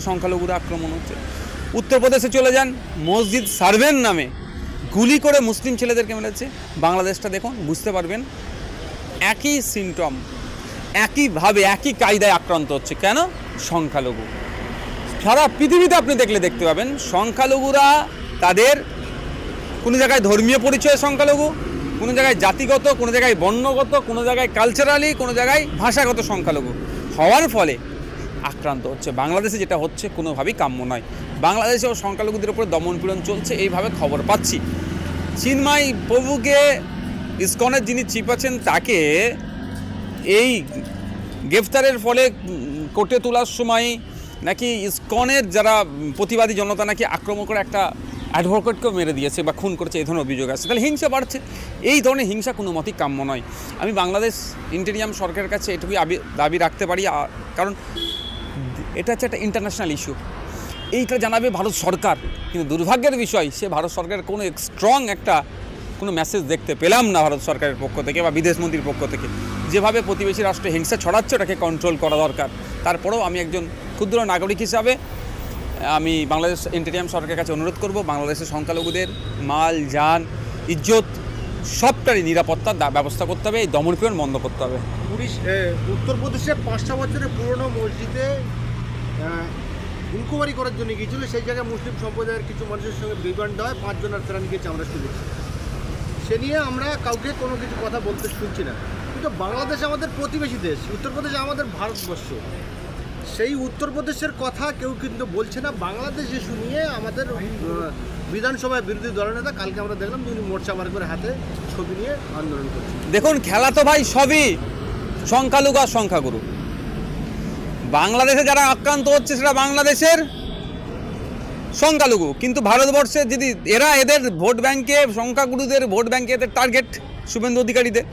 সংখ্যালঘুরা আক্রমণ হচ্ছে। উত্তরপ্রদেশে চলে যান মসজিদ সার্ভের নামে। গুলি করে মুসলিম ছেলেদেরকে মেরেছে। বাংলাদেশটা দেখুন, বুঝতে পারবেন, একই সিমটম একইভাবে, একই কায়দায় আক্রান্ত হচ্ছে। কেন? সংখ্যালঘু। সারা পৃথিবীতে আপনি দেখলে দেখতে পাবেন, সংখ্যালঘুরা তাদের কোনো জায়গায় ধর্মীয় পরিচয় সংখ্যালঘু, কোনো জায়গায় জাতিগত, কোনো জায়গায় বর্ণগত, কোনো জায়গায় কালচারালি কোনো জায়গায় ভাষাগত সংখ্যালঘু। হওয়ার ফলে আক্রান্ত হচ্ছে। বাংলাদেশে যেটা হচ্ছে কোনোভাবেই কাম্য নয়। বাংলাদেশেও সংখ্যালঘুদের উপর দমনপীড়ন চলছে, এইভাবে খবর পাচ্ছি। চিন্ময় প্রভুকে ইস্কনের যিনি চিফ আছেন, তাকে এই গ্রেফতারের ফলে কোর্টে তোলার সময় নাকি ইস্কনের যারা প্রতিবাদী জনতা নাকি আক্রমণ করে একটা অ্যাডভোকেটকেও মেরে দিয়েছে বা খুন করেছে, এই ধরনের অভিযোগ আছে। তাহলে হিংসা বাড়ছে। এই ধরনের হিংসা কোনো মতেই কাম্য নয়। আমি বাংলাদেশ ইন্টেরিয়াম সরকারের কাছে এটুকুই দাবি রাখতে পারি কারণ এটা হচ্ছে একটা ইন্টারন্যাশনাল ইস্যু এইটা জানাবে ভারত সরকার। কিন্তু দুর্ভাগ্যের বিষয়, সে ভারত সরকারের কোনো স্ট্রং একটা কোনো মেসেজ দেখতে পেলাম না ভারত সরকারের পক্ষ থেকে বা বিদেশ মন্ত্রীর পক্ষ থেকে। যেভাবে প্রতিবেশী রাষ্ট্রে হিংসা ছড়াচ্ছে, ওটাকে কন্ট্রোল করা দরকার। তারপরেও আমি একজন ক্ষুদ্র নাগরিক হিসাবে, আমি বাংলাদেশ ইন্টেরিয়াম সরকারের কাছে অনুরোধ করব, বাংলাদেশের সংখ্যালঘুদের মাল, যান, ইজ্জত, সবটারই নিরাপত্তার ব্যবস্থা করতে হবে, এই দমনপীড়ন বন্ধ করতে হবে। উড়িশ উত্তরপ্রদেশে পাঁচটা বছরের পুরনো মসজিদে ইনকোয়ারি করার জন্য গিয়েছিল। সেই জায়গায় মুসলিম সম্প্রদায়ের কিছু মানুষের সঙ্গে বিভ্রান্ত হয় পাঁচজনের প্রাণ গিয়েছে, আমরা শুনেছি। সে নিয়ে আমরা কাউকে কোনো কিছু কথা বলতে শুনছি না। কিন্তু বাংলাদেশ আমাদের প্রতিবেশী দেশ, উত্তরপ্রদেশ আমাদের ভারতবর্ষ। সেই উত্তরপ্রদেশের কথা কেউ কিন্তু বলছে না। বাংলাদেশ ইস্যু নিয়ে আমাদের বিধানসভায় বিরোধী দলনেতা, কালকে আমরা দেখলাম তিনি মোর্চা বার করে হাতে ছবি নিয়ে আন্দোলন করছে দেখুন, খেলা তো ভাই সবই সংখ্যালঘু আর সংখ্যাগুরু। বাংলাদেশে যারা আক্রান্ত হচ্ছে সেটা বাংলাদেশের সংখ্যালঘু। কিন্তু ভারতবর্ষে যদি এরা এদের ভোট ব্যাংকে, সংখ্যাগুরুদের ভোট ব্যাংকে এদের টার্গেট শুভেন্দু অধিকারীদের